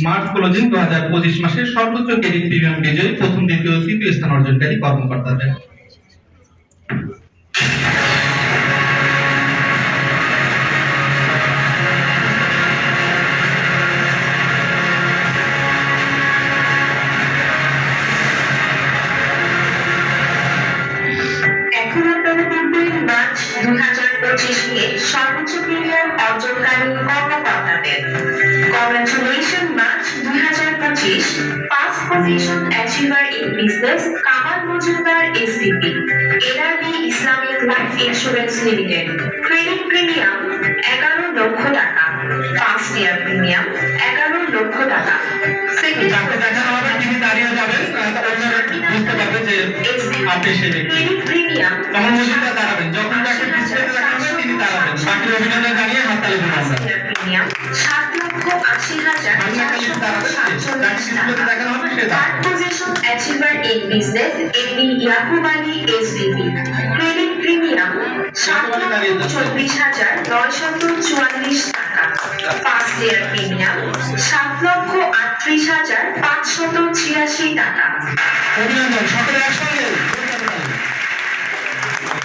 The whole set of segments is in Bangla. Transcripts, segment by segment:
স্মার্ট ক্লোজিং দু হাজার পঁচিশ মাসের সর্বোচ্চ ক্রেডিট প্রিমিয়াম বিজয়ী প্রথম, দ্বিতীয় তৃতীয় স্থান অর্জনকারী কর্মকর্তাদের সর্বোচ্চ প্রিমিয়াম অর্জনকারী কর্মকর্তাদের কংগ্রেচুলেশন মার্চ দুই হাজার পঁচিশ first position achiever in business Kamal Majumdar SBP NRB Islamic life insurance limited credit premium এগারো লক্ষ টাকা। ফার্স্ট ইয়ার প্রিমিয়াম এগারো লক্ষ টাকা। সেকেন্ড দাঁড়িয়ে যাবেন বুঝতে পারবে যে আপনি সেই ব্যক্তি। ক্রেডিট প্রিমিয়াম তখন মজুমদার দাঁড়াবেন যখন যাকে ডিসপ্লেতে দেখানো হবে তিনি দাঁড়াবেন। বাকি অভিনন্দন জানিয়ে হাততালি দেবেন আমরা প্রিমিয়াম সাত চব্বিশ হাজার নয়শত চুয়াল্লিশ টাকা ফার্স্ট ইয়ার প্রিমিয়াম সাত লক্ষ আটত্রিশ হাজার পাঁচশত ছিয়াশি টাকা।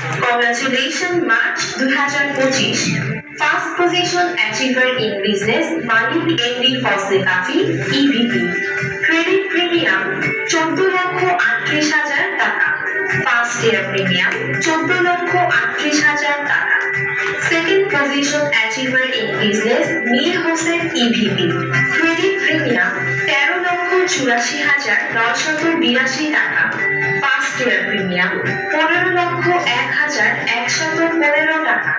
Congratulations, March 2025. First position achiever in business, Malik MD Fosle Kafi, EVP. Credit premium, চোদ্দ লক্ষ আটত্রিশ হাজার টাকা ফার্স্ট ইয়ার প্রিমিয়াম চোদ্দ লক্ষ আটত্রিশ হাজার টাকা second position achiever in business Mir Hossain EVP credit premium তেরো লক্ষ চুরাশি হাজার নয়শত বিরাশি টাকা ইয়ার প্রিমিয়াম পনেরো লক্ষ এক হাজার একশত পনেরো টাকা।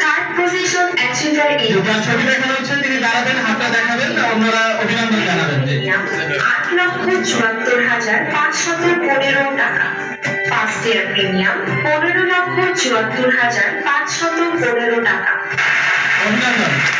থার্ড পজিশন অ্যাচিভার ইন ছবি দেখানো হচ্ছে তিনি দাঁড়াবেন হাতটা দেখাবেন অন্যরা অভিনন্দন জানাবেন। আট লক্ষ চুয়াত্তর হাজার পাঁচশত পনেরো টাকা। ফার্স্ট ইয়ার প্রিমিয়াম পনেরো লক্ষ চুয়াত্তর হাজার পাঁচশত পনেরো টাকা। অভিনন্দন।